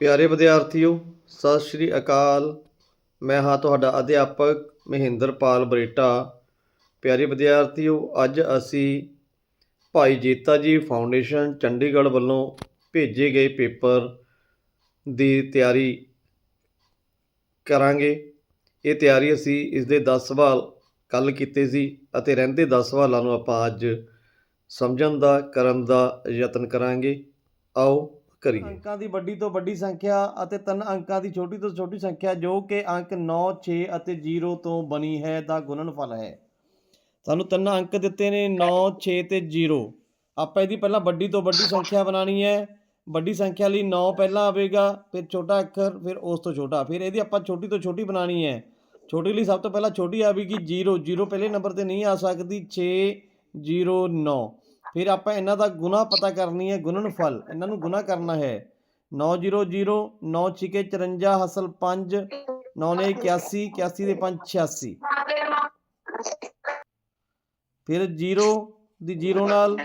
ਪਿਆਰੇ ਵਿਦਿਆਰਥੀਓ, ਸਤਿ ਸ਼੍ਰੀ ਅਕਾਲ। ਮੈਂ ਹਾਂ ਤੁਹਾਡਾ ਅਧਿਆਪਕ ਮਹਿੰਦਰਪਾਲ ਬਰੇਟਾ। ਪਿਆਰੇ ਵਿਦਿਆਰਥੀਓ, ਅੱਜ ਅਸੀਂ ਭਾਈ ਜੇਤਾ ਜੀ ਫਾਊਂਡੇਸ਼ਨ ਚੰਡੀਗੜ੍ਹ ਵੱਲੋਂ ਭੇਜੇ ਗਏ ਪੇਪਰ ਦੀ ਤਿਆਰੀ ਕਰਾਂਗੇ। ਇਹ ਤਿਆਰੀ ਅਸੀਂ ਇਸ ਦੇ 10 ਸਵਾਲ ਕੱਲ ਕੀਤੇ ਸੀ ਅਤੇ ਰਹਿੰਦੇ 10 ਸਵਾਲਾਂ ਨੂੰ ਆਪਾਂ ਅੱਜ ਸਮਝਣ ਦਾ, ਕਰਨ ਦਾ ਯਤਨ ਕਰਾਂਗੇ। ਆਓ ਕਰੀਏ। ਅੰਕਾਂ ਦੀ ਵੱਡੀ ਤੋਂ ਵੱਡੀ ਸੰਖਿਆ ਅਤੇ ਤਿੰਨ ਅੰਕਾਂ ਦੀ ਛੋਟੀ ਤੋਂ ਛੋਟੀ ਸੰਖਿਆ ਜੋ ਕਿ ਅੰਕ 9 6 ਅਤੇ 0 ਤੋਂ ਬਣੀ ਹੈ ਦਾ ਗੁਣਨਫਲ ਹੈ। ਸਾਨੂੰ ਤਿੰਨ ਅੰਕ ਦਿੱਤੇ ਨੇ 9 6 ਤੇ 0 ਆਪਾਂ ਇਹਦੀ ਪਹਿਲਾਂ ਵੱਡੀ ਤੋਂ ਵੱਡੀ ਸੰਖਿਆ ਬਣਾਉਣੀ ਹੈ। ਵੱਡੀ ਸੰਖਿਆ ਲਈ 9 ਪਹਿਲਾਂ ਆਵੇਗਾ, ਫਿਰ ਛੋਟਾ ਅੱਖਰ, ਫਿਰ ਉਸ ਤੋਂ ਛੋਟਾ। ਫਿਰ ਇਹਦੀ ਆਪਾਂ ਛੋਟੀ ਤੋਂ ਛੋਟੀ ਬਣਾਉਣੀ ਹੈ। ਛੋਟੀ ਲਈ ਸਭ ਤੋਂ ਪਹਿਲਾਂ ਛੋਟੀ ਆਵੇਗੀ 0 0 ਪਹਿਲੇ ਨੰਬਰ ਤੇ ਨਹੀਂ ਆ ਸਕਦੀ। 6 0 9 ਫਿਰ ਆਪਾਂ ਇਹਨਾਂ ਦਾ ਗੁਣਾ ਪਤਾ ਕਰਨੀ ਹੈ ਗੁਣਨਫਲ ਇਹਨਾਂ ਨੂੰ ਗੁਣਾ ਕਰਨਾ ਹੈ। 9 0 0 9 54 ਹਸਲ 5 9 81 81 ਦੇ 5 86 ਫਿਰ 0 ਦੀ 0 ਨਾਲ,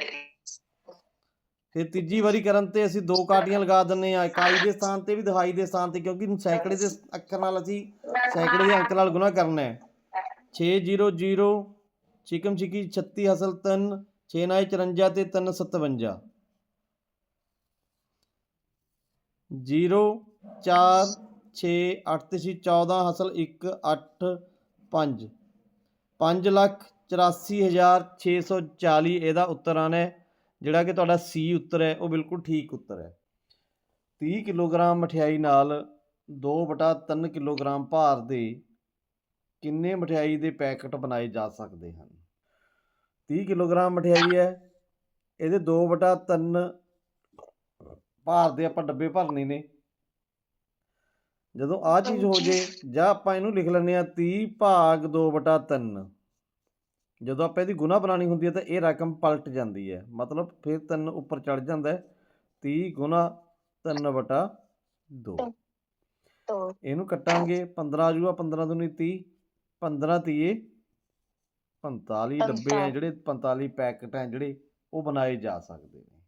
ਫਿਰ ਤੀਜੀ ਵਾਰੀ ਕਰਨ ਤੇ ਅਸੀਂ ਦੋ ਕਾਟੀਆਂ ਲਗਾ ਦਿੰਨੇ ਆ ਇਕਾਈ ਦੇ ਸਥਾਨ ਤੇ ਵੀ, ਦਹਾਈ ਦੇ ਸਥਾਨ ਤੇ, ਕਿਉਂਕਿ ਸੈਂਕੜੇ ਦੇ ਅੱਖਰ ਨਾਲ ਅਸੀਂ, ਸੈਂਕੜੇ ਦੇ ਅੰਕ ਨਾਲ ਗੁਣਾ ਕਰਨਾ ਹੈ। 6 0 0 ਛਿਕੀ 36 ਹਸਲ 3 6 9 54 ਤੇ 3 57 0 4 6 8 ਤੇ 14 ਹਸਲ 1 8 5 5 ਲੱਖ 84640 ਇਹਦਾ ਉੱਤਰ ਆਣਾ ਹੈ। ਜਿਹੜਾ ਕਿ ਤੁਹਾਡਾ ਸੀ ਉੱਤਰ ਹੈ, ਉਹ ਬਿਲਕੁਲ ਠੀਕ ਉੱਤਰ ਹੈ। 30 ਕਿਲੋਗ੍ਰਾਮ ਮਠਿਆਈ ਨਾਲ 2/3 ਕਿਲੋਗ੍ਰਾਮ ਭਾਰ ਦੇ ਕਿੰਨੇ ਮਠਿਆਈ ਦੇ ਪੈਕੇਟ ਬਣਾਏ ਜਾ ਸਕਦੇ ਹਨ? 30 ਕਿਲੋਗ੍ਰਾਮ ਮਠਿਆਈ ਹੈ ਇਹਦੇ 2/3 ਭਾਰ ਦੇ ਆਪਾਂ ਡੱਬੇ ਭਰਨੇ ਨੇ। ਜਦੋਂ ਆ ਚੀਜ਼ ਹੋ ਜੇ ਜਾਂ ਆਪਾਂ ਇਹਨੂੰ ਲਿਖ ਲੈਂਦੇ ਆ 30 ਭਾਗ 2/3 ਜਦੋਂ ਆਪਾਂ ਇਹਦੀ ਗੁਣਾ ਬਣਾਉਣੀ ਹੁੰਦੀ ਹੈ ਤਾਂ ਇਹ ਰਕਮ ਪਲਟ ਜਾਂਦੀ ਹੈ। ਮਤਲਬ ਫਿਰ 3 ਉੱਪਰ ਚੜ ਜਾਂਦਾ ਹੈ। 30 ਗੁਣਾ 3 ਬਟਾ 2 ਇਹਨੂੰ ਕੱਟਾਂਗੇ 15 ਆ ਜੂਗਾ 15 ਦੁਨੀ 30 15 ਤੀਏ 45 ਡੱਬੇ ਹੈ ਜਿਹੜੇ 45 ਪੈਕਟ ਹੈ ਜਿਹੜੇ ਉਹ ਬਣਾਏ ਜਾ ਸਕਦੇ ਨੇ।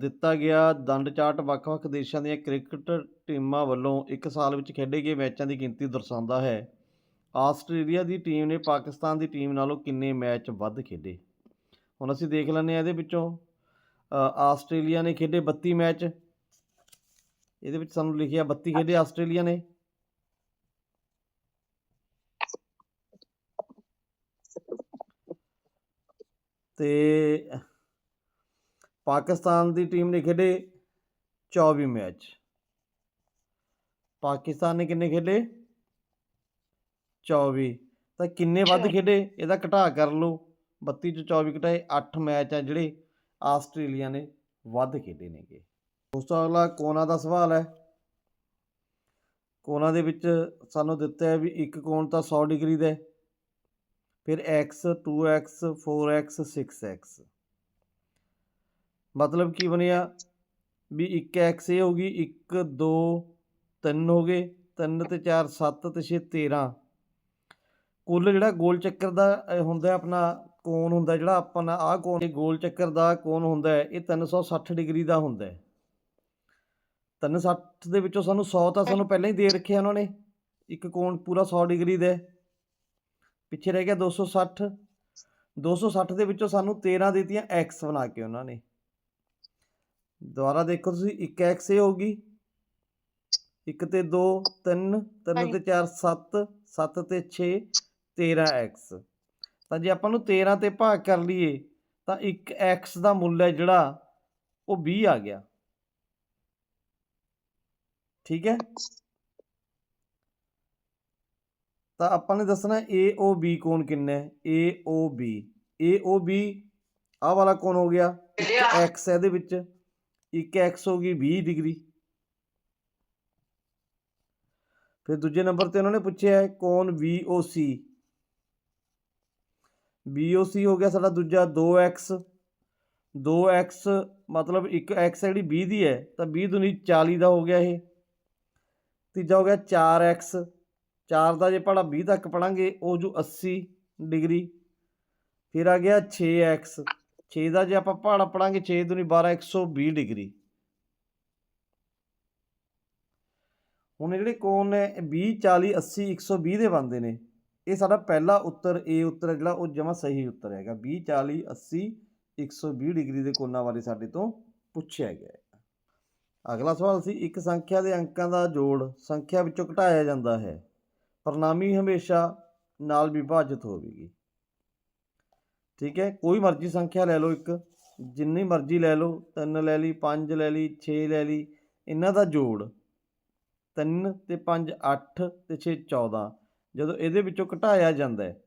ਦਿੱਤਾ ਗਿਆ ਦੰਡ ਚਾਰਟ ਵੱਖ-ਵੱਖ ਦੇਸ਼ਾਂ ਦੀਆਂ ਕ੍ਰਿਕਟ ਟੀਮਾਂ ਵੱਲੋਂ ਇੱਕ ਸਾਲ ਵਿੱਚ ਖੇਡੇ ਗਏ ਮੈਚਾਂ ਦੀ ਗਿਣਤੀ ਦਰਸਾਉਂਦਾ ਹੈ। ਆਸਟ੍ਰੇਲੀਆ ਦੀ ਟੀਮ ਨੇ ਪਾਕਿਸਤਾਨ ਦੀ ਟੀਮ ਨਾਲੋਂ ਕਿੰਨੇ ਮੈਚ ਵੱਧ ਖੇਡੇ? ਹੁਣ ਅਸੀਂ ਦੇਖ ਲੈਂਦੇ ਆ ਇਹਦੇ ਵਿੱਚੋਂ। ਆਸਟ੍ਰੇਲੀਆ ਨੇ ਖੇਡੇ 32 ਮੈਚ। ਇਹਦੇ ਵਿੱਚ ਸਾਨੂੰ ਲਿਖਿਆ 32 ਖੇਡੇ ਆਸਟ੍ਰੇਲੀਆ ਨੇ। ਤੇ ਪਾਕਿਸਤਾਨ ਦੀ ਟੀਮ ਨੇ ਖੇਡੇ 24 ਮੈਚ। ਪਾਕਿਸਤਾਨ ਨੇ ਕਿੰਨੇ ਖੇਡੇ? 24 ਤਾਂ ਕਿੰਨੇ ਵੱਧ ਖੇਡੇ? ਇਹਦਾ ਘਟਾ ਕਰ ਲਓ। 32 ਚ 24 ਘਟਾਏ 8 ਮੈਚ ਆ ਜਿਹੜੇ ਆਸਟ੍ਰੇਲੀਆ ਨੇ ਵੱਧ ਖੇਡੇ ਨੇਗੇ। ਉਸ ਤੋਂ ਅਗਲਾ ਕੋਨਾ ਦਾ ਸਵਾਲ ਹੈ। ਕੋਨਾ ਦੇ ਵਿੱਚ ਸਾਨੂੰ ਦਿੱਤਾ ਹੈ ਵੀ ਇੱਕ ਕੋਣ ਤਾਂ 100 ਡਿਗਰੀ ਦਾ ਹੈ। ਫਿਰ x 2x 4x 6x ਮਤਲਬ ਕੀ ਬਣਿਆ? ਵੀ 1x ਇਹ ਹੋ ਗਈ 1 2 3 ਹੋ ਗਏ 3 ਤੇ 4 7 ਤੇ 6 13 ਕੁੱਲ ਜਿਹੜਾ ਗੋਲ ਚੱਕਰ ਦਾ ਹੁੰਦਾ ਆਪਣਾ, ਕੋਣ ਹੁੰਦਾ ਜਿਹੜਾ ਆਪਾਂ ਆਹ ਕੋਣ, ਇਹ ਗੋਲ ਚੱਕਰ ਦਾ ਕੋਣ ਹੁੰਦਾ ਹੈ, ਇਹ 360 ਡਿਗਰੀ ਦਾ ਹੁੰਦਾ ਹੈ। 360 ਦੇ ਵਿੱਚੋਂ ਸਾਨੂੰ 100 ਤਾਂ ਸਾਨੂੰ ਪਹਿਲਾਂ ਹੀ ਦੇ ਰੱਖਿਆ ਉਹਨਾਂ ਨੇ। ਇੱਕ ਕੋਣ ਪੂਰਾ 100 ਡਿਗਰੀ ਦਾ ਪਿੱਛੇ ਰਹਿ ਗਿਆ 260 260 ਦੇ ਵਿੱਚੋਂ ਸਾਨੂੰ 13 ਦਿੱਤੀਆਂ x ਬਣਾ ਕੇ ਉਹਨਾਂ ਨੇ। ਦੁਬਾਰਾ ਦੇਖੋ ਤੁਸੀਂ 1x ਇਹ ਹੋਗੀ 1 ਤੇ 2 3 3 ਤੇ 4 7 7 ਤੇ 6 13x ਤਾਂ ਜੇ ਆਪਾਂ ਨੂੰ 13 ਤੇ ਭਾਗ ਕਰ ਲਈਏ ਤਾਂ 1x ਦਾ ਮੁੱਲ ਹੈ ਜਿਹੜਾ ਉਹ 20 ਆ ਗਿਆ। ਠੀਕ ਹੈ? ਤਾਂ ਆਪਾਂ ਨੇ ਦੱਸਣਾ ਏ ਓ ਬੀ ਕੋਣ ਕਿੰਨਾ? ਹੈ ਓ ਬੀ ਆਹ ਵਾਲਾ ਕੋਣ ਹੋ ਗਿਆ? X ਇਹਦੇ ਵਿੱਚ। ਇੱਕ 1x ਹੋ ਗਈ 20 ਡਿਗਰੀ। ਫਿਰ ਦੂਜੇ ਨੰਬਰ ਤੇ ਉਹਨਾਂ ਨੇ ਪੁੱਛਿਆ ਹੈ, ਕੋਣ VOC VOC ਹੋ ਗਿਆ ਸਾਡਾ ਦੂਜਾ 2x 2x ਮਤਲਬ ਇੱਕ x ਜਿਹੜੀ 20 ਦੀ ਹੈ, ਤਾਂ 20 ਦੁਨੀ 40 ਦਾ ਹੋ ਗਿਆ ਇਹ। ਤੀਜਾ ਹੋ ਗਿਆ 4x 4 ਦਾ ਜੇ ਪੜਾ 20 ਤੱਕ ਪੜਾਂਗੇ, ਉਹ ਜੋ 80 ਡਿਗਰੀ। ਫਿਰ ਆ ਗਿਆ 6x 6 ਦਾ ਜੇ ਆਪਾਂ ਪਹਾੜਾ ਪੜਾਂਗੇ 6 ਦੁਨੀ 12 120 ਡਿਗਰੀ। ਹੁਣ ਜਿਹੜੇ ਕੋਣ ਨੇ 20 40 80 120 ਦੇ ਬਣਦੇ ਨੇ। ਇਹ ਸਾਡਾ ਪਹਿਲਾ ਉੱਤਰ ਏ ਉੱਤਰ ਹੈ ਜਿਹੜਾ ਉਹ ਜਮਾ ਸਹੀ ਉੱਤਰ ਹੈਗਾ। 20 40 80 120 ਡਿਗਰੀ ਦੇ ਕੋਣਾਂ ਬਾਰੇ ਸਾਡੇ ਤੋਂ ਪੁੱਛਿਆ ਗਿਆ ਅਗਲਾ ਸਵਾਲ ਸੀ, ਇੱਕ ਸੰਖਿਆ ਦੇ ਅੰਕਾਂ ਦਾ ਜੋੜ ਸੰਖਿਆ ਵਿੱਚੋਂ ਘਟਾਇਆ ਜਾਂਦਾ ਹੈ। ਪ੍ਰਣਾਮੀ ਹਮੇਸ਼ਾ ਨਾਲ ਵਿਭਾਜਿਤ ਹੋਵੇਗੀ। ਠੀਕ ਹੈ, ਕੋਈ ਮਰਜ਼ੀ ਸੰਖਿਆ ਲੈ ਲਓ ਇੱਕ, ਜਿੰਨੀ ਮਰਜ਼ੀ ਲੈ ਲਓ 3 ਲੈ ਲਈ 5 ਲੈ ਲਈ 6 ਲੈ ਲਈ, ਇਹਨਾਂ ਦਾ ਜੋੜ 3 ਤੇ 5 8 ਤੇ 6 14 ਜਦੋਂ ਇਹਦੇ ਵਿੱਚੋਂ ਘਟਾਇਆ ਜਾਂਦਾ ਹੈ।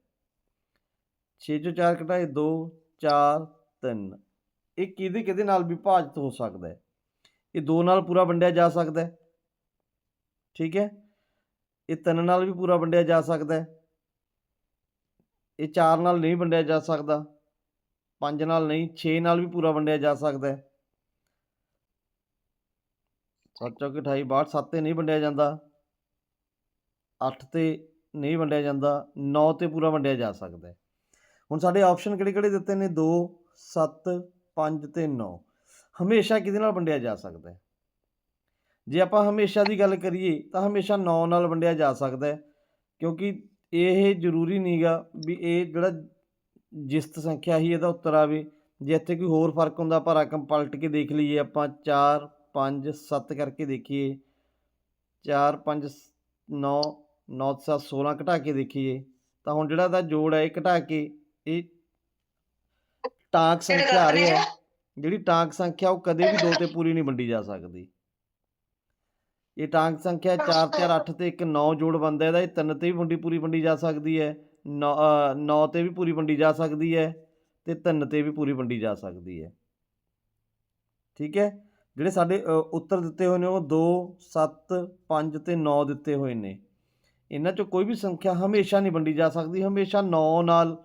6 ਚੋਂ 4 ਘਟਾਏ 2 4 3 ਇਹ ਕਿਹਦੇ ਕਿਹਦੇ ਨਾਲ ਵਿਭਾਜਿਤ ਹੋ ਸਕਦਾ ਹੈ? ਇਹ 2 ਨਾਲ ਪੂਰਾ ਵੰਡਿਆ ਜਾ ਸਕਦਾ ਹੈ। ਠੀਕ ਹੈ ਇਹ ਤਿੰਨ ਨਾਲ ਵੀ ਪੂਰਾ ਵੰਡਿਆ ਜਾ ਸਕਦਾ ਹੈ। ਇਹ ਚਾਰ ਨਾਲ ਨਹੀਂ ਵੰਡਿਆ ਜਾ ਸਕਦਾ। ਪੰਜ ਨਾਲ ਨਹੀਂ 6 ਨਾਲ ਵੀ ਪੂਰਾ ਵੰਡਿਆ ਜਾ ਸਕਦਾ ਹੈ। ਸੱਤ ਚੌਕੇ 28 62 7 ਤੇ ਨਹੀਂ ਵੰਡਿਆ ਜਾਂਦਾ। 8 ਤੇ ਨਹੀਂ ਵੰਡਿਆ ਜਾਂਦਾ। 9 ਤੇ ਪੂਰਾ ਵੰਡਿਆ ਜਾ ਸਕਦਾ ਹੈ। ਹੁਣ ਸਾਡੇ ਆਪਸ਼ਨ ਕਿਹੜੇ ਕਿਹੜੇ ਦਿੱਤੇ ਨੇ? 2 7 5 ਤੇ 9 ਹਮੇਸ਼ਾ ਕਿਹਦੇ ਨਾਲ ਵੰਡਿਆ ਜਾ ਸਕਦਾ ਹੈ? ਜੇ ਆਪਾਂ ਹਮੇਸ਼ਾ ਦੀ ਗੱਲ ਕਰੀਏ ਤਾਂ ਹਮੇਸ਼ਾ 9 ਨਾਲ ਵੰਡਿਆ ਜਾ ਸਕਦਾ ਹੈ ਕਿਉਂਕਿ ਇਹ ਜ਼ਰੂਰੀ ਨਹੀਂਗਾ ਵੀ ਇਹ ਜਿਹੜਾ ਜਿਸਤ ਸੰਖਿਆ ਹੀ ਇਹਦਾ ਉੱਤਰ ਆਵੇ ਜੇ ਇੱਥੇ ਕੋਈ ਹੋਰ ਫ਼ਰਕ ਹੁੰਦਾ ਪਰ ਰਕਮ ਪਲਟ ਕੇ ਦੇਖ ਲਈਏ ਆਪਾਂ 4 5 7 ਕਰਕੇ ਦੇਖੀਏ 4 5 9 9 7 16 ਘਟਾ ਕੇ ਦੇਖੀਏ ਤਾਂ ਹੁਣ ਜਿਹੜਾ ਇਹਦਾ ਜੋੜ ਹੈ ਇਹ ਘਟਾ ਕੇ ਇਹ ਟਾਂਕ ਸੰਖਿਆ ਆ ਰਹੀ ਹੈ ਜਿਹੜੀ ਟਾਂਕ ਸੰਖਿਆ ਉਹ ਕਦੇ ਵੀ 2 ਤੇ ਪੂਰੀ ਨਹੀਂ ਵੰਡੀ ਜਾ ਸਕਦੀ। ਇਹ ਟਾਂਕ ਸੰਖਿਆ 4 4 8 ਤੇ ਇੱਕ 9 ਜੋੜ ਬਣਦਾ ਇਹਦਾ ਇਹ 3 ਤੇ ਵੀ ਵੰਡੀ ਪੂਰੀ ਵੰਡੀ ਜਾ ਸਕਦੀ ਹੈ। 9 ਤੇ ਵੀ ਪੂਰੀ ਵੰਡੀ ਜਾ ਸਕਦੀ ਹੈ ਤੇ 3 ਤੇ ਵੀ ਪੂਰੀ ਵੰਡੀ ਜਾ ਸਕਦੀ ਹੈ। ਠੀਕ ਹੈ? ਜਿਹੜੇ ਸਾਡੇ ਉੱਤਰ ਦਿੱਤੇ ਹੋਏ ਨੇ ਉਹ 2 7 5 ਤੇ 9 ਦਿੱਤੇ ਹੋਏ ਨੇ। ਇਹਨਾਂ ਚੋਂ ਕੋਈ ਵੀ ਸੰਖਿਆ ਹਮੇਸ਼ਾ ਨਹੀਂ ਵੰਡੀ ਜਾ ਸਕਦੀ ਹਮੇਸ਼ਾ 9 ਨਾਲ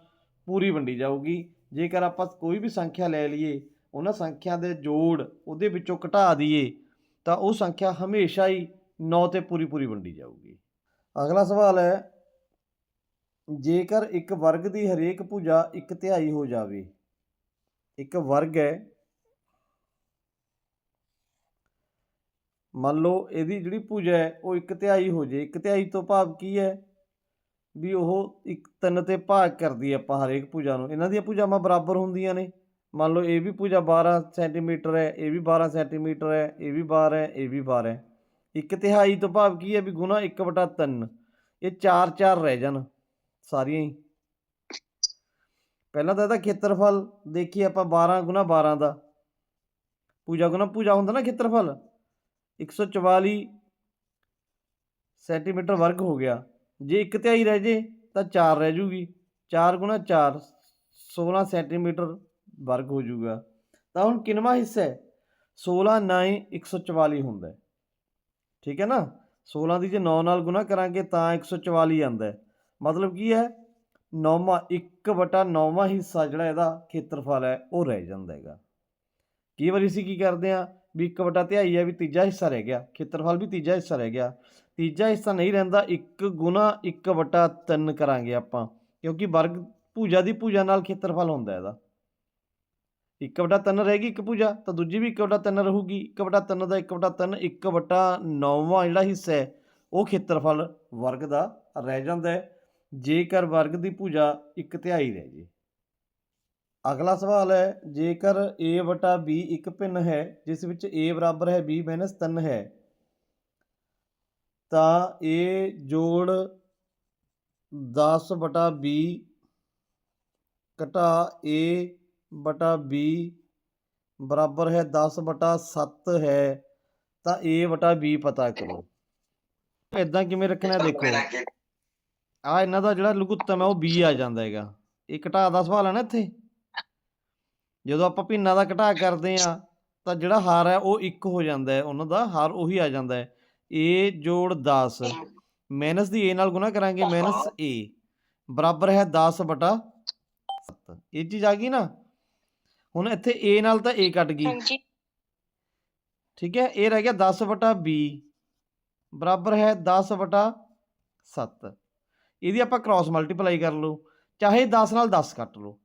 ਪੂਰੀ ਵੰਡੀ ਜਾਊਗੀ। ਜੇਕਰ ਆਪਾਂ ਕੋਈ ਵੀ ਸੰਖਿਆ ਲੈ ਲਈਏ ਉਹਨਾਂ ਸੰਖਿਆ ਦੇ ਜੋੜ ਉਹਦੇ ਵਿੱਚੋਂ ਘਟਾ ਦਈਏ ਤਾਂ ਉਹ ਸੰਖਿਆ ਹਮੇਸ਼ਾ ਹੀ 9 ਤੇ ਪੂਰੀ ਪੂਰੀ ਵੰਡੀ ਜਾਊਗੀ। ਅਗਲਾ ਸਵਾਲ ਹੈ, ਜੇਕਰ ਇੱਕ ਵਰਗ ਦੀ ਹਰੇਕ ਭੁਜਾ ਇੱਕ ਤਿਹਾਈ ਹੋ ਜਾਵੇ, ਇੱਕ ਵਰਗ ਹੈ, ਮੰਨ ਲਓ ਇਹਦੀ ਜਿਹੜੀ ਭੁਜਾ ਹੈ, ਉਹ ਇੱਕ ਤਿਹਾਈ ਹੋ ਜੇ ਇੱਕ ਤਿਹਾਈ ਤੋਂ ਭਾਵ ਕੀ ਹੈ? ਵੀ ਉਹ ਇੱਕ ਤਿੰਨ ਤੇ ਭਾਗ ਕਰਦੀ ਹੈ ਆਪਾਂ ਹਰੇਕ ਭੁਜਾ ਨੂੰ। ਇਹਨਾਂ ਦੀਆਂ ਭੁਜਾਵਾਂ ਬਰਾਬਰ ਹੁੰਦੀਆਂ ਨੇ। ਮੰਨ ਲਓ ਇਹ ਵੀ ਭੁਜਾ 12 ਸੈਂਟੀਮੀਟਰ ਹੈ ਇਹ ਵੀ 12 ਸੈਂਟੀਮੀਟਰ ਹੈ ਇਹ ਵੀ 12 ਹੈ ਇਹ ਵੀ 12 ਹੈ। ਇੱਕ ਤਿਹਾਈ ਤੋਂ ਭਾਵ ਕੀ ਹੈ ਵੀ ਗੁਣਾ 1/3 ਇਹ 4 4 ਰਹਿ ਜਾਣ, ਸਾਰੀਆਂ ਹੀ। ਪਹਿਲਾਂ ਤਾਂ ਇਹਦਾ ਖੇਤਰਫਲ ਦੇਖੀਏ ਆਪਾਂ 12 ਗੁਣਾ 12 ਦਾ। ਪੂਜਾ ਗੁਣਾ ਪੂਜਾ ਹੁੰਦਾ ਨਾ ਖੇਤਰਫਲ? 144 ਸੈਂਟੀਮੀਟਰ ਵਰਗ ਹੋ ਗਿਆ। ਜੇ ਇੱਕ ਤਿਹਾਈ ਰਹਿ ਜੇ ਤਾਂ 4 ਰਹਿ ਜੂਗੀ। 4 ਗੁਣਾ 4 16 ਸੈਂਟੀਮੀਟਰ ਵਰਗ ਹੋ ਜਾਊਗਾ, ਤਾਂ ਹੁਣ ਕਿੰਨਵਾਂ ਹਿੱਸਾ ਹੈ? 16 9 144 ਹੁੰਦਾ ਠੀਕ ਹੈ ਨਾ? 16 ਦੀ ਜੇ 9 ਨਾਲ ਗੁਣਾ ਕਰਾਂਗੇ ਤਾਂ 144 ਆਉਂਦਾ ਮਤਲਬ ਕੀ ਹੈ? ਨੌਵਾਂ 1 ਵਟਾ ਨੌਵਾਂ ਹਿੱਸਾ ਜਿਹੜਾ ਇਹਦਾ ਖੇਤਰਫਲ ਹੈ, ਉਹ ਰਹਿ ਜਾਂਦਾ ਹੈਗਾ। ਕਈ ਵਾਰੀ ਅਸੀਂ ਕੀ ਕਰਦੇ ਆ ਵੀ 1 ਵਟਾ ਤਿਹਾਈ ਹੈ, ਵੀ ਤੀਜਾ ਹਿੱਸਾ ਰਹਿ ਗਿਆ। ਖੇਤਰਫਲ ਵੀ ਤੀਜਾ ਹਿੱਸਾ ਰਹਿ ਗਿਆ। ਤੀਜਾ ਹਿੱਸਾ ਨਹੀਂ ਰਹਿੰਦਾ 1 ਗੁਣਾ 1 ਵਟਾ 3 ਕਰਾਂਗੇ ਆਪਾਂ, ਕਿਉਂਕਿ ਵਰਗ ਭੂਜਾ ਦੀ ਭੂਜਾ ਨਾਲ ਖੇਤਰਫਲ ਹੁੰਦਾ ਇਹਦਾ। 1 ਵਟਾ 3 ਰਹੇਗੀ, ਇੱਕ ਭੁਜਾ ਤਾਂ ਦੂਜੀ ਵੀ 1 ਵਟਾ 3 ਰਹੂਗੀ। 1 ਵਟਾ 3 ਦਾ 1 ਵਟਾ 3 1 ਵਟਾ 9ਵਾਂ ਜਿਹੜਾ ਹਿੱਸਾ ਹੈ, ਉਹ ਖੇਤਰਫਲ ਵਰਗ ਦਾ ਰਹਿ ਜਾਂਦਾ ਹੈ। ਜੇਕਰ ਵਰਗ ਦੀ ਭੁਜਾ ਇੱਕ ਤਿਹਾਈ ਰਹਿ ਜੇ। ਅਗਲਾ ਸਵਾਲ ਹੈ, ਜੇਕਰ a ਵਟਾ b ਇੱਕ ਭਿੰਨ ਹੈ, ਜਿਸ ਵਿੱਚ a ਬਰਾਬਰ ਹੈ, b 3 ਹੈ, ਤਾਂ a ਜੋੜ 10 ਵਟਾ b ਘਟਾ a ਬਟਾ b ਬਰਾਬਰ ਹੈ 10 ਬਟਾ 7 ਹੈ, ਤਾਂ a ਵਟਾ b ਪਤਾ ਕਰੋ। ਇਦਾਂ ਕਿਵੇਂ ਰੱਖਣਾ ਦੇਖੋ। ਆ ਇਹਨਾਂ ਦਾ ਜਿਹੜਾ ਲਘੁੱਤਮ ਹੈ ਉਹ b ਆ ਜਾਂਦਾ ਹੈਗਾ। ਇਹ ਘਟਾ ਦਾ ਸਵਾਲ ਹੈ ਨਾ ਇੱਥੇ। ਜਦੋਂ ਆਪਾਂ ਭਿੰਨਾਂ ਦਾ ਘਟਾ ਕਰਦੇ ਆ ਤਾਂ ਜਿਹੜਾ ਹਾਰ ਹੈ ਉਹ 1 ਹੋ ਜਾਂਦਾ ਹੈ। ਉਹਨਾਂ ਦਾ ਹਾਰ ਉਹੀ ਆ ਜਾਂਦਾ ਹੈ। A ਜੋੜ 10 ਮਾਈਨਸ ਦੀ a ਨਾਲ ਗੁਣਾ ਕਰਾਂਗੇ। ਮਾਈਨਸ a ਬਰਾਬਰ ਹੈ 10 ਬਟਾ 7 ਇਹ ਚੀਜ਼ ਆ ਗਈ ਨਾ। ਹੁਣ ਇੱਥੇ a ਨਾਲ ਤਾਂ a ਕੱਟ ਗਈ। ਹਾਂਜੀ। ਠੀਕ ਹੈ ਇਹ ਰਹਿ ਗਿਆ 10 ਬਟਾ b ਬਰਾਬਰ ਹੈ 10 ਬਟਾ 7 ਇਹਦੀ ਆਪਾਂ ਕ੍ਰਾਸ ਮਲਟੀਪਲਾਈ ਕਰ ਲਓ। ਚਾਹੇ 10 ਨਾਲ 10 ਕੱਟ ਲਓ।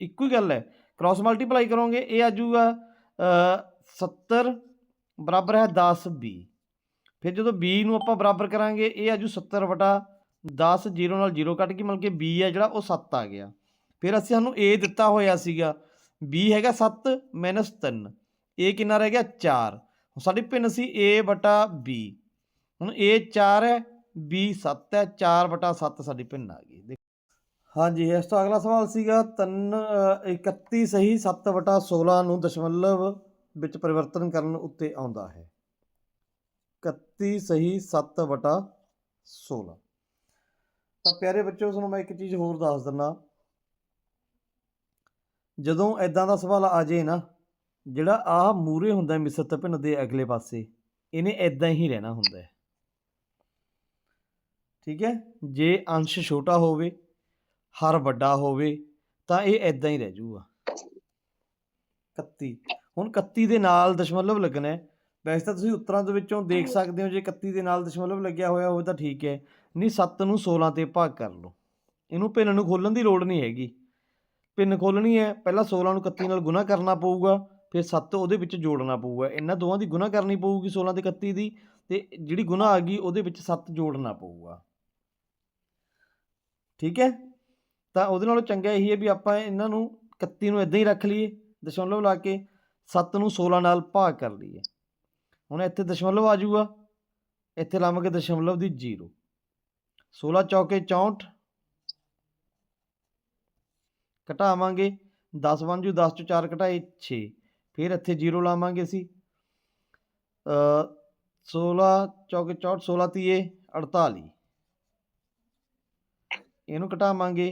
ਇੱਕੋ ਹੀ ਗੱਲ ਹੈ। ਕ੍ਰਾਸ ਮਲਟੀਪਲਾਈ ਕਰੋਗੇ ਇਹ ਆ ਜਾਊਗਾ ਅ, 70 ਬਰਾਬਰ ਹੈ 10 b ਫਿਰ ਜਦੋਂ b ਨੂੰ ਆਪਾਂ ਬਰਾਬਰ ਕਰਾਂਗੇ ਇਹ ਆ ਜੂ 70 ਵਟਾ 10 0 ਨਾਲ 0 ਕੱਟ ਕੇ ਮਤਲਬ ਕਿ b ਹੈ ਜਿਹੜਾ ਉਹ 7 ਆ ਗਿਆ। ਫਿਰ ਅਸੀਂ ਸਾਨੂੰ a ਦਿੱਤਾ ਹੋਇਆ ਸੀਗਾ। B ਹੈਗਾ 7 3 a ਕਿੰਨਾ ਰਹਿ ਗਿਆ? 4 ਹੁਣ ਸਾਡੀ ਭਿੰਨ ਸੀ a ਵਟਾ b ਹੁਣ a 4 ਹੈ, b 7 ਹੈ 4 ਵਟਾ 7 ਸਾਡੀ ਭਿੰਨ ਆ ਗਈ। ਦੇਖੋ। ਹਾਂਜੀ, ਇਸ ਤੋਂ ਅਗਲਾ ਸਵਾਲ ਸੀਗਾ 3 31 ਸਹੀ 7 ਵਟਾ 16 ਨੂੰ ਦਸ਼ਮਲਵ ਵਿੱਚ ਪਰਿਵਰਤਨ ਕਰਨ ਉੱਤੇ ਆਉਂਦਾ ਹੈ। 31 ਸਹੀ 7 ਵਟਾ 16 ਤਾਂ ਪਿਆਰੇ ਬੱਚਿਓ, ਤੁਹਾਨੂੰ ਮੈਂ ਇੱਕ ਚੀਜ਼ ਹੋਰ ਦੱਸ ਦਿੰਦਾ ਜਦੋਂ ਐਦਾਂ ਦਾ ਸਵਾਲ ਆ ਜੇ ਨਾ, ਜਿਹੜਾ ਆਹ ਮੂਰੇ ਹੁੰਦਾ ਮਿਸਰਤ ਭਿੰਨ ਦੇ ਅਗਲੇ ਪਾਸੇ, ਇਹਨੇ ਐਦਾਂ ਹੀ ਰਹਿਣਾ ਹੁੰਦਾ ਹੈ। ਠੀਕ ਹੈ? ਜੇ ਅੰਸ਼ ਛੋਟਾ ਹੋਵੇ, ਹਰ ਵੱਡਾ ਹੋਵੇ, ਤਾਂ ਇਹ ਐਦਾਂ ਹੀ ਰਹਿ ਜੂਗਾ। 31 ਹੁਣ 31 ਦੇ ਨਾਲ ਦਸ਼ਮਲਵ ਲੱਗਣਾ ਹੈ। ਵੈਸੇ ਤਾਂ ਤੁਸੀਂ ਉੱਤਰਾਂ ਦੇ ਵਿੱਚੋਂ ਦੇਖ ਸਕਦੇ ਹੋ, ਜੇ 31 ਦੇ ਨਾਲ ਦਸ਼ਮਲਵ ਲੱਗਿਆ ਹੋਇਆ ਹੋਵੇ ਤਾਂ ਠੀਕ ਹੈ। ਨਹੀਂ 7 ਨੂੰ 16 ਤੇ ਭਾਗ ਕਰ ਲਓ। ਇਹਨੂੰ ਭਿੰਨ ਨੂੰ ਖੋਲਣ ਦੀ ਲੋੜ ਨਹੀਂ ਹੈਗੀ। ਪਿੰਨ ਖੋਲਣੀ ਹੈ, ਪਹਿਲਾਂ 16 ਨੂੰ 31 ਨਾਲ ਗੁਣਾ ਕਰਨਾ ਪਊਗਾ, ਫਿਰ 7 ਉਹਦੇ ਵਿੱਚ ਜੋੜਨਾ ਪਊਗਾ। ਇਹਨਾਂ ਦੋਵਾਂ ਦੀ ਗੁਣਾ ਕਰਨੀ ਪਊਗੀ 16 ਤੇ 31 ਦੀ, ਤੇ ਜਿਹੜੀ ਗੁਣਾ ਆ ਗਈ ਉਹਦੇ ਵਿੱਚ 7 ਜੋੜਨਾ ਪਊਗਾ। ਠੀਕ ਹੈ? ਤਾਂ ਉਹਦੇ ਨਾਲੋਂ ਚੰਗਾ ਇਹੀ ਹੈ ਵੀ ਆਪਾਂ ਇਹਨਾਂ ਨੂੰ 31 ਨੂੰ ਇਦਾਂ ਹੀ ਰੱਖ ਲਈਏ, ਦਸ਼ਮਲਵ ਲਾ ਕੇ 7 ਨੂੰ 16 ਨਾਲ ਭਾਗ ਕਰ ਲਈਏ। ਹੁਣ ਇੱਥੇ ਦਸ਼ਮਲਵ ਆ ਜਾਊਗਾ, ਇੱਥੇ ਲਾਵਾਂਗੇ ਦਸ਼ਮਲਵ ਦੀ 0 16 ਚੌਕੇ 64 ਘਟਾਵਾਂਗੇ 10 ਬਣ ਜੂ 10 ਚੋਂ 4 ਘਟਾਏ 6 ਫਿਰ ਇੱਥੇ 0 ਲਾਵਾਂਗੇ ਅਸੀਂ। ਅ 16 ਚੌਕੇ 64 16 ਤੀਏ 48 ਇਹਨੂੰ ਘਟਾਵਾਂਗੇ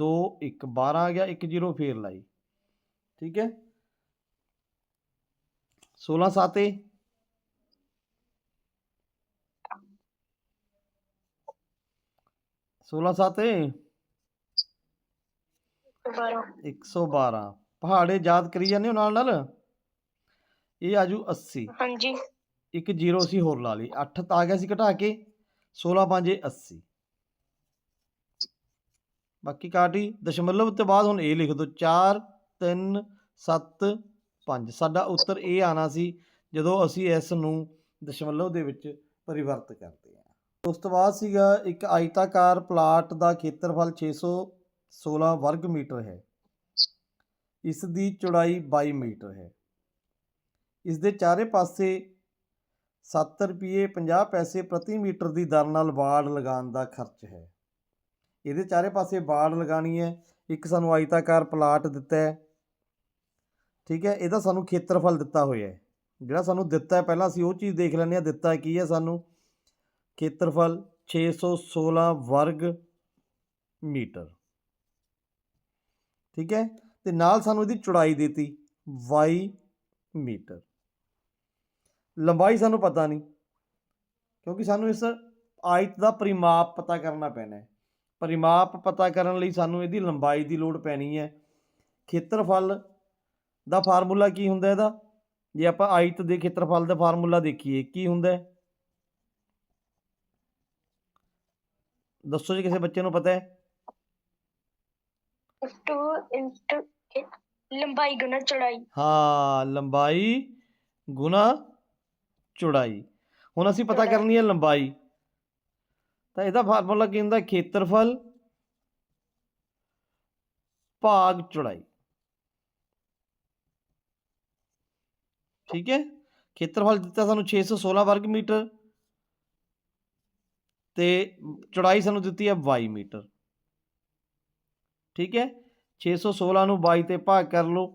2 1 12 ਆ ਗਿਆ 1 0 ਫੇਰ ਲਾਈ। ਠੀਕ ਹੈ? 16 7 16 7 ਬਾਰਾਂ। 112 ਪਹਾੜੇ ਯਾਦ ਕਰੀ ਜਾਂਦੇ ਹੋ ਨਾਲ ਨਾਲ? ਇਹ ਆਜੂ 80 ਹਾਂਜੀ। ਇੱਕ 0 ਅਸੀਂ ਹੋਰ ਲਾ ਲਈ। 8 ਤਾਂ ਆ ਗਿਆ ਸੀ ਘਟਾ ਕੇ। 16 5 80 ਬਾਕੀ ਕਾਟੀ ਦਸ਼ਮਲਵ ਤੋਂ ਬਾਅਦ ਹੁਣ ਇਹ ਲਿਖ ਦਿਓ 4 3 7 5 ਸਾਡਾ ਉੱਤਰ ਇਹ ਆਣਾ ਸੀ ਜਦੋਂ ਅਸੀਂ ਇਸ ਨੂੰ ਦਸ਼ਮਲਵ ਦੇ ਵਿੱਚ ਪਰਿਵਰਤ ਕਰਦੇ ਹਾਂ। ਉਸ ਤੋਂ ਬਾਅਦ ਸੀਗਾ ਇੱਕ ਆਇਤਾਕਾਰ ਪਲਾਟ ਦਾ ਖੇਤਰਫਲ 616 ਵਰਗ ਮੀਟਰ ਹੈ। ਇਸ ਦੀ ਚੌੜਾਈ 22 ਮੀਟਰ ਹੈ। ਇਸ ਦੇ ਚਾਰੇ ਪਾਸੇ 7 ਰੁਪਏ 50 ਪੈਸੇ ਪ੍ਰਤੀ ਮੀਟਰ ਦੀ ਦਰ ਨਾਲ ਬਾੜ ਲਗਾਉਣ ਦਾ ਖਰਚ ਹੈ। ਇਹਦੇ ਚਾਰੇ ਪਾਸੇ ਬਾੜ ਲਗਾਣੀ ਹੈ। ਇੱਕ ਸਾਨੂੰ ਆਇਤਾਕਾਰ ਪਲਾਟ ਦਿੱਤਾ ਹੈ। ਠੀਕ ਹੈ, ਇਹਦਾ ਸਾਨੂੰ ਖੇਤਰਫਲ ਦਿੱਤਾ ਹੋਇਆ ਹੈ। ਜਿਹੜਾ ਸਾਨੂੰ ਦਿੱਤਾ ਹੈ, ਪਹਿਲਾਂ ਅਸੀਂ ਉਹ ਚੀਜ਼ ਦੇਖ ਲੈਂਦੇ ਹਾਂ, ਦਿੱਤਾ ਕੀ ਹੈ ਸਾਨੂੰ? ਖੇਤਰਫਲ 616 ਵਰਗ ਮੀਟਰ। ਠੀਕ ਹੈ? ਤੇ ਨਾਲ ਸਾਨੂੰ ਇਹਦੀ ਚੌੜਾਈ ਦਿੱਤੀ 22 ਮੀਟਰ। ਲੰਬਾਈ ਸਾਨੂੰ ਪਤਾ ਨਹੀਂ, ਕਿਉਂਕਿ ਸਾਨੂੰ ਇਸ ਆਇਤ ਦਾ ਪਰਿਮਾਪ ਪਤਾ ਕਰਨਾ ਪੈਣਾ ਹੈ। ਪਰਿਮਾਪ ਪਤਾ ਕਰਨ ਲਈ ਸਾਨੂੰ ਇਹਦੀ ਲੰਬਾਈ ਦੀ ਲੋੜ ਪੈਣੀ ਹੈ। ਖੇਤਰਫਲ ਦਾ ਫਾਰਮੂਲਾ ਕੀ ਹੁੰਦਾ ਇਹਦਾ? ਜੇ ਆਪਾਂ ਆਇਤ ਦੇ ਖੇਤਰਫਲ ਦਾ ਫਾਰਮੂਲਾ ਦੇਖੀਏ, ਕੀ ਹੁੰਦਾ ਹੈ? ਦੱਸੋ ਜੀ, ਕਿਸੇ ਬੱਚੇ ਨੂੰ ਪਤਾ ਹੈ? 2 ਇੰਟੂ ਲੰਬਾਈ ਗੁਣਾ ਚੌੜਾਈ। ਹਾਂ ਲੰਬਾਈ ਗੁਣਾ ਚੌੜਾਈ। ਹੁਣ ਅਸੀਂ ਪਤਾ। ਕਰਨੀ ਹੈ ਲੰਬਾਈ। ਤਾਂ ਇਹਦਾ ਫਾਰਮੂਲਾ ਕੀ ਹੁੰਦਾ? ਖੇਤਰਫਲ ਭਾਗ ਚੌੜਾਈ। ਠੀਕ ਹੈ? ਖੇਤਰਫਲ ਦਿੱਤਾ ਸਾਨੂੰ 616 ਵਰਗ ਮੀਟਰ ਤੇ ਚੌੜਾਈ ਸਾਨੂੰ ਦਿੱਤੀ ਹੈ 22 ਮੀਟਰ। ਠੀਕ ਹੈ? 616 ਨੂੰ 22 ਤੇ ਭਾਗ ਕਰ ਲਓ।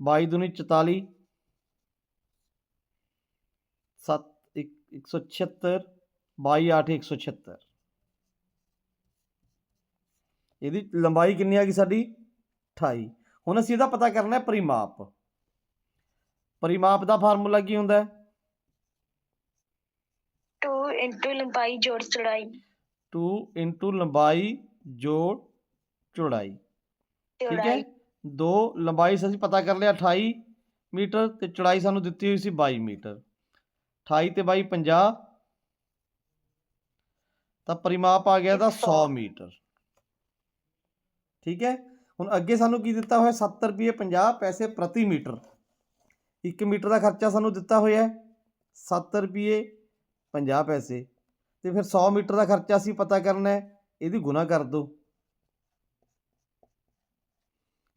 22 ਦੁਨੀ 44 7 176 22 8 176 ਇਹਦੀ ਲੰਬਾਈ ਕਿੰਨੀ ਆ ਗਈ ਸਾਡੀ? 28 ਹੁਣ ਅਸੀਂ ਇਹਦਾ ਪਤਾ ਕਰਨਾ ਹੈ ਪਰਿਮਾਪ। ਪਰਿਮਾਪ ਦਾ ਫਾਰਮੂਲਾ ਕੀ ਹੁੰਦਾ ਹੈ? 2 ਇੰਟੂ ਲੰਬਾਈ ਜੋੜ ਚੌੜਾਈ। 2 ਇਨਟੂ ਲੰਬਾਈ ਜੋੜ ਚੌੜਾਈ। ਠੀਕ ਹੈ? ਦੋ ਲੰਬਾਈ ਅਸੀਂ ਪਤਾ ਕਰ ਲਿਆ 28 ਮੀਟਰ ਤੇ ਚੌੜਾਈ ਸਾਨੂੰ ਦਿੱਤੀ ਹੋਈ ਸੀ 22 ਮੀਟਰ। 28 ਤੇ 22 50 ਤਾਂ ਪਰਿਮਾਪ ਆ ਗਿਆ ਦਾ 100 ਮੀਟਰ। ਠੀਕ ਹੈ? ਹੁਣ ਅੱਗੇ ਸਾਨੂੰ ਕੀ ਦਿੱਤਾ ਹੋਇਆ? 70 ਰੁਪਏ 50 ਪੈਸੇ ਪ੍ਰਤੀ ਮੀਟਰ। 1 ਮੀਟਰ ਦਾ ਖਰਚਾ ਸਾਨੂੰ ਦਿੱਤਾ ਹੋਇਆ ਹੈ। 7 ਰੁਪਏ 50 ਪੈਸੇ ਤੇ ਫਿਰ 100 ਮੀਟਰ ਦਾ ਖਰਚਾ ਅਸੀਂ ਪਤਾ ਕਰਨਾ ਹੈ, ਇਹਦੀ ਗੁਣਾ ਕਰ ਦਿਓ।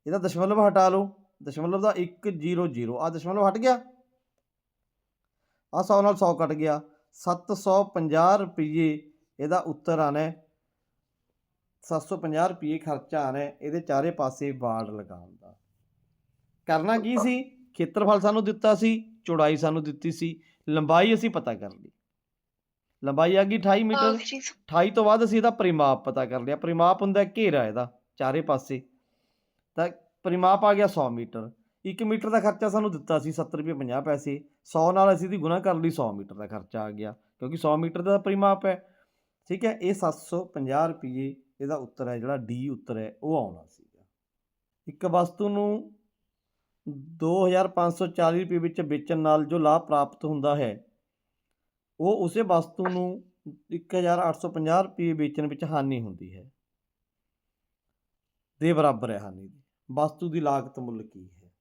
ਇਹਦਾ ਦਸ਼ਮਲਵ ਹਟਾ ਲਓ, ਦਸ਼ਮਲਵ ਦਾ 100 ਆ ਦਸ਼ਮਲਵ ਹਟ ਗਿਆ। ਆ 100 ਨਾਲ 100 ਕੱਟ ਗਿਆ। 750 ਰੁਪਏ ਇਹਦਾ ਉੱਤਰ ਆਣਾ ਹੈ। 750 ਰੁਪਏ ਖਰਚਾ ਆਣਾ ਹੈ, ਇਹਦੇ ਚਾਰੇ ਪਾਸੇ ਬਾੜ ਲਗਾਉਣ ਦਾ। ਕਰਨਾ ਕੀ ਸੀ? ਖੇਤਰਫਲ ਸਾਨੂੰ ਦਿੱਤਾ ਸੀ, ਚੌੜਾਈ ਸਾਨੂੰ ਦਿੱਤੀ ਸੀ, ਲੰਬਾਈ ਅਸੀਂ ਪਤਾ ਕਰ ਲਈ। ਲੰਬਾਈ ਆ ਗਈ 28 ਮੀਟਰ। 28 ਤੋਂ ਬਾਅਦ ਅਸੀਂ ਇਹਦਾ ਪਰਿਮਾਪ ਪਤਾ ਕਰ ਲਿਆ। ਪਰਿਮਾਪ ਹੁੰਦਾ ਹੈ ਘੇਰਾ ਇਹਦਾ ਚਾਰੇ ਪਾਸੇ। ਤਾਂ ਪਰਿਮਾਪ ਆ ਗਿਆ 100 ਮੀਟਰ। 1 ਮੀਟਰ ਦਾ ਖਰਚਾ ਸਾਨੂੰ ਦਿੱਤਾ ਸੀ 70 ਰੁਪਏ 50 ਪੈਸੇ। 100 ਨਾਲ ਅਸੀਂ ਦੀ ਗੁਣਾ ਕਰ ਲਈ 100 ਮੀਟਰ ਦਾ ਖਰਚਾ ਆ ਗਿਆ। ਕਿਉਂਕਿ 100 ਮੀਟਰ ਦਾ ਪਰਿਮਾਪ ਹੈ। ਠੀਕ ਹੈ ਇਹ 750 ਰੁਪਏ ਇਹਦਾ ਉੱਤਰ ਹੈ ਜਿਹੜਾ ਡੀ ਉੱਤਰ ਹੈ ਉਹ ਆਉਣਾ ਸੀਗਾ। ਇੱਕ ਵਸਤੂ ਨੂੰ 2540 ਰੁਪਏ ਵਿੱਚ ਵੇਚਣ ਨਾਲ ਜੋ ਲਾਭ ਪ੍ਰਾਪਤ ਹੁੰਦਾ ਹੈ ਉਹ ਉਸੇ ਵਸਤੂ ਨੂੰ 1850 ਰੁਪਏ ਵੇਚਣ ਵਿੱਚ ਹਾਨੀ ਹੁੰਦੀ ਹੈ। ਦੇ ਬਰਾਬਰ ਹੈ ਹਾਨੀ ਦੀ। ਵਸਤੂ ਦੀ ਲਾਗਤ ਮੁੱਲ ਕੀ ਹੈ?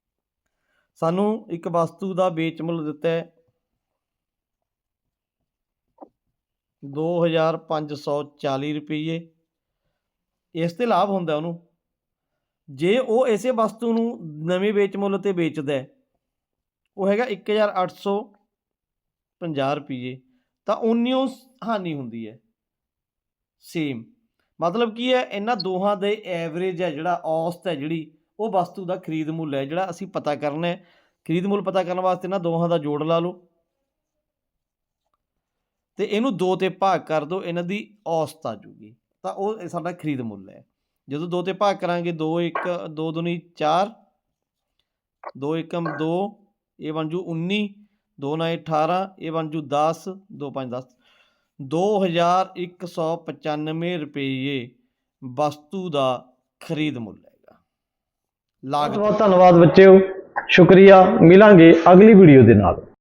ਸਾਨੂੰ ਇੱਕ ਵਸਤੂ ਦਾ ਵੇਚ ਮੁੱਲ ਦਿੱਤਾ ਹੈ 2540 ਰੁਪਏ ਇਸ ਤੇ ਲਾਭ ਹੁੰਦਾ ਉਹਨੂੰ। ਜੇ ਉਹ ਇਸੇ ਵਸਤੂ ਨੂੰ ਨਵੇਂ ਵੇਚ ਮੁੱਲ ਤੇ ਵੇਚਦਾ ਉਹ ਹੈਗਾ 1850 ਰੁਪਏ ਤਾਂ ਉਨੀਓ ਹਾਨੀ ਹੁੰਦੀ ਹੈ। ਸੇਮ ਮਤਲਬ ਕੀ ਹੈ, ਇਹਨਾਂ ਦੋਹਾਂ ਦੇ ਐਵਰੇਜ ਹੈ ਜਿਹੜਾ ਔਸਤ ਹੈ ਜਿਹੜੀ, ਉਹ ਵਸਤੂ ਦਾ ਖਰੀਦ ਮੁੱਲ ਹੈ ਜਿਹੜਾ ਅਸੀਂ ਪਤਾ ਕਰਨਾ ਹੈ। ਖਰੀਦ ਮੁੱਲ ਪਤਾ ਕਰਨ ਵਾਸਤੇ ਇਹਨਾਂ ਦੋਹਾਂ ਦਾ ਜੋੜ ਲਾ ਲਓ। ਤੇ ਇਹਨੂੰ ਦੋ ਤੇ ਭਾਗ ਕਰ ਦਿਓ, ਇਹਨਾਂ ਦੀ ਔਸਤ ਆ ਜੂਗੀ। ਤਾਂ ਉਹ ਸਾਡਾ ਖਰੀਦ ਮੁੱਲ ਹੈ। ਜਦੋਂ ਦੋ ਤੇ ਭਾਗ ਕਰਾਂਗੇ 2 1 2 ਦੁਨੀ 4 2 ਏਕਮ 2 ਇਹ ਬਣ ਜੂ 19 2 ਨਾਲ 18 ਇਹ ਬਣ ਜੂ 10 2 5 10 2195 ਰੁਪਏ ਵਸਤੂ ਦਾ ਖਰੀਦ ਮੁੱਲ ਹੈਗਾ। ਲਾਗਤ ਬਹੁਤ ਧੰਨਵਾਦ ਬੱਚਿਓ। ਸ਼ੁਕਰੀਆ। ਮਿਲਾਂਗੇ ਅਗਲੀ ਵੀਡੀਓ ਦੇ ਨਾਲ।